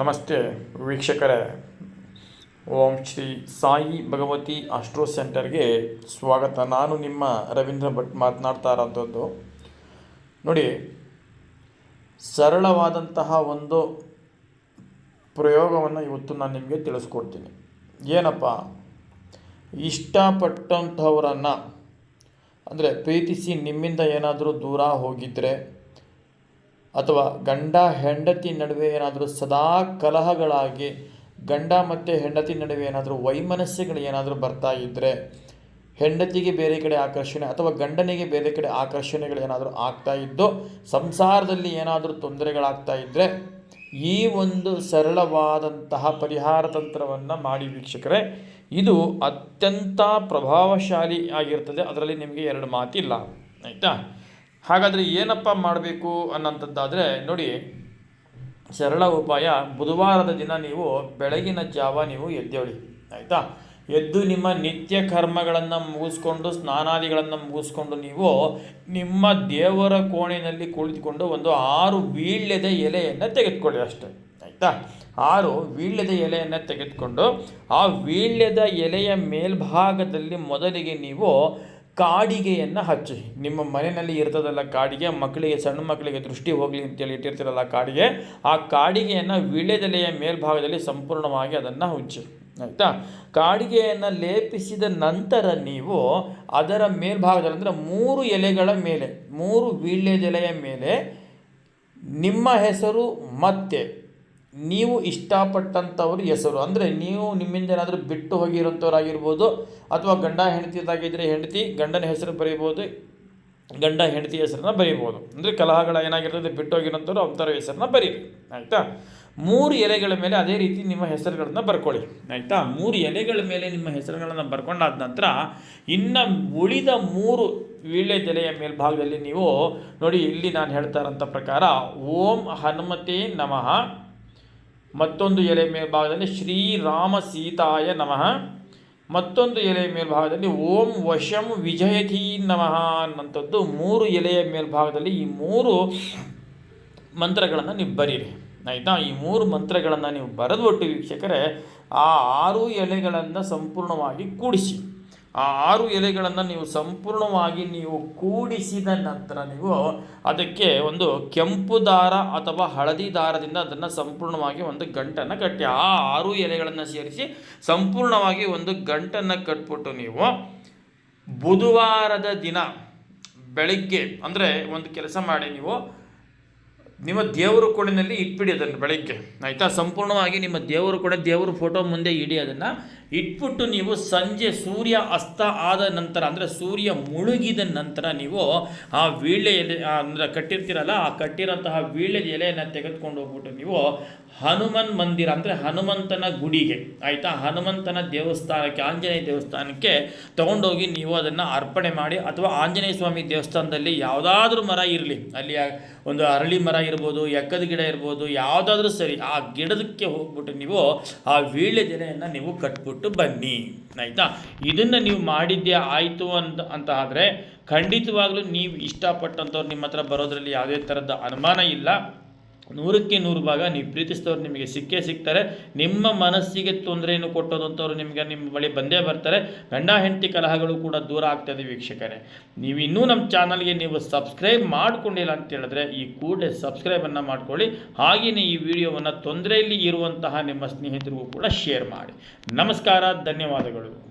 ನಮಸ್ತೆ ವೀಕ್ಷಕರೇ. ಓಂ ಶ್ರೀ ಸಾಯಿ ಭಗವತಿ ಆಸ್ಟ್ರೋ ಸೆಂಟರ್ಗೆ ಸ್ವಾಗತ. ನಾನು ನಿಮ್ಮ ರವೀಂದ್ರ ಭಟ್ ಮಾತನಾಡ್ತಾ ಇರೋಂಥದ್ದು ನೋಡಿ, ಸರಳವಾದಂತಹ ಒಂದು ಪ್ರಯೋಗವನ್ನು ಇವತ್ತು ನಾನು ನಿಮಗೆ ತಿಳಿಸ್ಕೊಡ್ತೀನಿ. ಏನಪ್ಪ? ಇಷ್ಟಪಟ್ಟಂಥವರನ್ನು, ಅಂದರೆ ಪ್ರೀತಿಸಿ ನಿಮ್ಮಿಂದ ಏನಾದರೂ ದೂರ ಹೋಗಿದ್ದರೆ ಅಥವಾ ಗಂಡ ಹೆಂಡತಿ ನಡುವೆ ಏನಾದರೂ ಸದಾ ಕಲಹಗಳಾಗಿ, ಗಂಡ ಮತ್ತು ಹೆಂಡತಿ ನಡುವೆ ಏನಾದರೂ ವೈಮನಸ್ಸುಗಳು ಏನಾದರೂ ಬರ್ತಾ ಇದ್ದರೆ ಹೆಂಡತಿಗೆ ಬೇರೆ ಕಡೆ ಆಕರ್ಷಣೆ ಅಥವಾ ಗಂಡನಿಗೆ ಬೇರೆ ಕಡೆ ಆಕರ್ಷಣೆಗಳು ಏನಾದರೂ ಆಗ್ತಾ ಇದ್ದು, ಸಂಸಾರದಲ್ಲಿ ಏನಾದರೂ ತೊಂದರೆಗಳಾಗ್ತಾ ಇದ್ದರೆ ಈ ಒಂದು ಸರಳವಾದಂತಹ ಪರಿಹಾರ ತಂತ್ರವನ್ನು ಮಾಡಿ ವೀಕ್ಷಕರೇ, ಇದು ಅತ್ಯಂತ ಪ್ರಭಾವಶಾಲಿ ಆಗಿರ್ತದೆ. ಅದರಲ್ಲಿ ನಿಮಗೆ ಎರಡು ಮಾತಿಲ್ಲ. ಆಯಿತಾ? ಹಾಗಾದರೆ ಏನಪ್ಪ ಮಾಡಬೇಕು ಅನ್ನೋಂಥದ್ದಾದರೆ ನೋಡಿ, ಸರಳ ಉಪಾಯ, ಬುಧವಾರದ ದಿನ ನೀವು ಬೆಳಗಿನ ಜಾವ ನೀವು ಎದ್ದೇಳಿ, ಆಯಿತಾ? ಎದ್ದು ನಿಮ್ಮ ನಿತ್ಯ ಕರ್ಮಗಳನ್ನು ಮುಗಿಸ್ಕೊಂಡು, ಸ್ನಾನಾದಿಗಳನ್ನು ಮುಗಿಸ್ಕೊಂಡು ನೀವು ನಿಮ್ಮ ದೇವರ ಕೋಣೆಯಲ್ಲಿ ಕುಳಿತುಕೊಂಡು ಒಂದು ಆರು ವೀಳ್ಯದ ಎಲೆಯನ್ನು ತೆಗೆದುಕೊಳ್ಳಿ ಅಷ್ಟೇ, ಆಯಿತಾ? ಆರು ವೀಳ್ಯದ ಎಲೆಯನ್ನು ತೆಗೆದುಕೊಂಡು ಆ ವೀಳ್ಯದ ಎಲೆಯ ಮೇಲ್ಭಾಗದಲ್ಲಿ ಮೊದಲಿಗೆ ನೀವು ಕಾಡಿಗೆಯನ್ನು ಹಚ್ಚಿ. ನಿಮ್ಮ ಮನೆಯಲ್ಲಿ ಇರ್ತದಲ್ಲ ಕಾಡಿಗೆ, ಮಕ್ಕಳಿಗೆ, ಸಣ್ಣ ಮಕ್ಕಳಿಗೆ ದೃಷ್ಟಿ ಹೋಗಲಿ ಅಂತೇಳಿ ಇಟ್ಟಿರ್ತೀರಲ್ಲ ಕಾಡಿಗೆ, ಆ ಕಾಡಿಗೆಯನ್ನು ವೀಳ್ಯದೆಲೆಯ ಮೇಲ್ಭಾಗದಲ್ಲಿ ಸಂಪೂರ್ಣವಾಗಿ ಅದನ್ನು ಹುಚ್ಚಿ. ಆಯಿತಾ? ಕಾಡಿಗೆಯನ್ನು ಲೇಪಿಸಿದ ನಂತರ ನೀವು ಅದರ ಮೇಲ್ಭಾಗದಲ್ಲಿ ಅಂದರೆ ಮೂರು ಎಲೆಗಳ ಮೇಲೆ, ಮೂರು ವೀಳ್ಯದೆಲೆಯ ಮೇಲೆ ನಿಮ್ಮ ಹೆಸರು ಮತ್ತೆ ನೀವು ಇಷ್ಟಪಟ್ಟಂಥವ್ರ ಹೆಸರು. ಅಂದರೆ ನೀವು ನಿಮ್ಮಿಂದ ಏನಾದರೂ ಬಿಟ್ಟು ಹೋಗಿರೋಂಥವ್ರಾಗಿರ್ಬೋದು ಅಥವಾ ಗಂಡ ಹೆಂಡತಿದಾಗಿದ್ದರೆ ಹೆಂಡತಿ, ಗಂಡನ ಹೆಸರು ಬರೀಬೋದು, ಗಂಡ ಹೆಂಡತಿ ಹೆಸರನ್ನ ಬರೀಬೋದು. ಅಂದರೆ ಕಲಹಗಳ ಏನಾಗಿರ್ತದೆ, ಬಿಟ್ಟು ಹೋಗಿರೋಂಥವ್ರು ಅಂಥವ್ರ ಹೆಸರನ್ನ ಬರೀರಿ. ಆಯಿತಾ? ಮೂರು ಎಲೆಗಳ ಮೇಲೆ ಅದೇ ರೀತಿ ನಿಮ್ಮ ಹೆಸರುಗಳನ್ನು ಬರ್ಕೊಳ್ಳಿ. ಆಯಿತಾ? ಮೂರು ಎಲೆಗಳ ಮೇಲೆ ನಿಮ್ಮ ಹೆಸರುಗಳನ್ನು ಬರ್ಕೊಂಡಾದ ನಂತರ ಇನ್ನು ಉಳಿದ ಮೂರು ವೀಳ್ಯದೆಲೆಯ ಮೇಲ್ಭಾಗದಲ್ಲಿ ನೀವು ನೋಡಿ, ಇಲ್ಲಿ ನಾನು ಹೇಳ್ತಾ ಇರೋಂಥ ಪ್ರಕಾರ, ಓಂ ಹನುಮತೆ ನಮಃ. ಮತ್ತೊಂದು ಎಲೆ ಮೇಲ್ಭಾಗದಲ್ಲಿ ಶ್ರೀರಾಮ ಸೀತಾಯ ನಮಃ. ಮತ್ತೊಂದು ಎಲೆ ಮೇಲ್ಭಾಗದಲ್ಲಿ ಓಂ ವಶಂ ವಿಜಯತಿ ನಮಃ ಅನ್ನಂಥದ್ದು ಮೂರು ಎಲೆಯ ಮೇಲ್ಭಾಗದಲ್ಲಿ ಈ ಮೂರು ಮಂತ್ರಗಳನ್ನು ನೀವು ಬರೀರಿ. ಆಯಿತಾ? ಈ ಮೂರು ಮಂತ್ರಗಳನ್ನು ನೀವು ಬರೆದುಬಿಟ್ಟು ವೀಕ್ಷಕರೇ, ಆ ಆರು ಎಲೆಗಳನ್ನು ಸಂಪೂರ್ಣವಾಗಿ ಕೂಡಿಸಿ. ಆ ಆರು ಎಲೆಗಳನ್ನು ನೀವು ಸಂಪೂರ್ಣವಾಗಿ ನೀವು ಕೂಡಿಸಿದ ನಂತರ ನೀವು ಅದಕ್ಕೆ ಒಂದು ಕೆಂಪು ದಾರ ಅಥವಾ ಹಳದಿ ದಾರದಿಂದ ಅದನ್ನು ಸಂಪೂರ್ಣವಾಗಿ ಒಂದು ಗಂಟನ್ನು ಕಟ್ಟಿ, ಆ ಆರು ಎಲೆಗಳನ್ನು ಸೇರಿಸಿ ಸಂಪೂರ್ಣವಾಗಿ ಒಂದು ಗಂಟನ್ನು ಕಟ್ಬಿಟ್ಟು ನೀವು ಬುಧವಾರದ ದಿನ ಬೆಳಗ್ಗೆ, ಅಂದರೆ ಒಂದು ಕೆಲಸ ಮಾಡಿ ನೀವು ನಿಮ್ಮ ದೇವರ ಕೊಡಿನಲ್ಲಿ ಇಟ್ಬಿಡಿ ಅದನ್ನು ಬೆಳಗ್ಗೆ. ಆಯಿತಾ? ಸಂಪೂರ್ಣವಾಗಿ ನಿಮ್ಮ ದೇವರು ಕೂಡ ದೇವರ ಫೋಟೋ ಮುಂದೆ ಇಡಿ ಅದನ್ನು. ಇಟ್ಬಿಟ್ಟು ನೀವು ಸಂಜೆ ಸೂರ್ಯ ಅಸ್ತ ಆದ ನಂತರ, ಅಂದರೆ ಸೂರ್ಯ ಮುಳುಗಿದ ನಂತರ ನೀವು ಆ ವೀಳ್ಯ ಎಲೆ ಅಂದರೆ ಕಟ್ಟಿರ್ತೀರಲ್ಲ, ಆ ಕಟ್ಟಿರೋಂತಹ ವೀಳ್ಯದ ಎಲೆಯನ್ನು ತೆಗೆದುಕೊಂಡು ಹೋಗ್ಬಿಟ್ಟು ನೀವು ಹನುಮನ್ ಮಂದಿರ, ಅಂದರೆ ಹನುಮಂತನ ಗುಡಿಗೆ, ಆಯಿತಾ? ಹನುಮಂತನ ದೇವಸ್ಥಾನಕ್ಕೆ, ಆಂಜನೇಯ ದೇವಸ್ಥಾನಕ್ಕೆ ತೊಗೊಂಡೋಗಿ ನೀವು ಅದನ್ನು ಅರ್ಪಣೆ ಮಾಡಿ, ಅಥವಾ ಆಂಜನೇಯ ಸ್ವಾಮಿ ದೇವಸ್ಥಾನದಲ್ಲಿ ಯಾವುದಾದ್ರೂ ಮರ ಇರಲಿ. ಅಲ್ಲಿ ಒಂದು ಅರಳಿ ಮರ ಇರ್ಬೋದು ಎಕ್ಕದ ಗಿಡ ಇರ್ಬೋದು, ಯಾವುದಾದ್ರೂ ಸರಿ ಆ ಗಿಡದಕ್ಕೆ ಹೋಗ್ಬಿಟ್ಟು ನೀವು ಆ ವೀಳ್ಯದೆಲೆಯನ್ನು ನೀವು ಕಟ್ಬಿಟ್ಟು ಬನ್ನಿ, ಆಯಿತಾ? ಇದನ್ನು ನೀವು ಮಾಡಿದ್ದೇ ಆಯಿತು ಅಂತ ಅಂತ ಆದರೆ ಖಂಡಿತವಾಗಲೂ ನೀವು ಇಷ್ಟಪಟ್ಟಂಥವ್ರು ನಿಮ್ಮ ಹತ್ರ ಬರೋದ್ರಲ್ಲಿ ಯಾವುದೇ ಥರದ ಅನುಮಾನ ಇಲ್ಲ. ನೂರಕ್ಕೆ ನೂರು ಭಾಗ ನೀವು ಪ್ರೀತಿಸಿದವರು ನಿಮಗೆ ಸಿಕ್ಕೇ ಸಿಗ್ತಾರೆ. ನಿಮ್ಮ ಮನಸ್ಸಿಗೆ ತೊಂದರೆಯನ್ನು ಕೊಟ್ಟದಂಥವ್ರು ನಿಮಗೆ ನಿಮ್ಮ ಬಳಿ ಬಂದೇ ಬರ್ತಾರೆ. ಗಂಡ, ಹೆಂಡತಿ ಕಲಹಗಳು ಕೂಡ ದೂರ ಆಗ್ತದೆ ವೀಕ್ಷಕರೇ. ನೀವು ಇನ್ನೂ ನಮ್ಮ ಚಾನಲ್ಗೆ ನೀವು ಸಬ್ಸ್ಕ್ರೈಬ್ ಮಾಡಿಕೊಂಡಿಲ್ಲ ಅಂತ ಹೇಳಿದ್ರೆ ಈ ಕೂಡಲೇ ಸಬ್ಸ್ಕ್ರೈಬನ್ನು ಮಾಡ್ಕೊಳ್ಳಿ. ಹಾಗೆಯೇ ಈ ವಿಡಿಯೋವನ್ನು ತೊಂದರೆಯಲ್ಲಿ ಇರುವಂತಹ ನಿಮ್ಮ ಸ್ನೇಹಿತರಿಗೂ ಕೂಡ ಶೇರ್ ಮಾಡಿ. ನಮಸ್ಕಾರ, ಧನ್ಯವಾದಗಳು.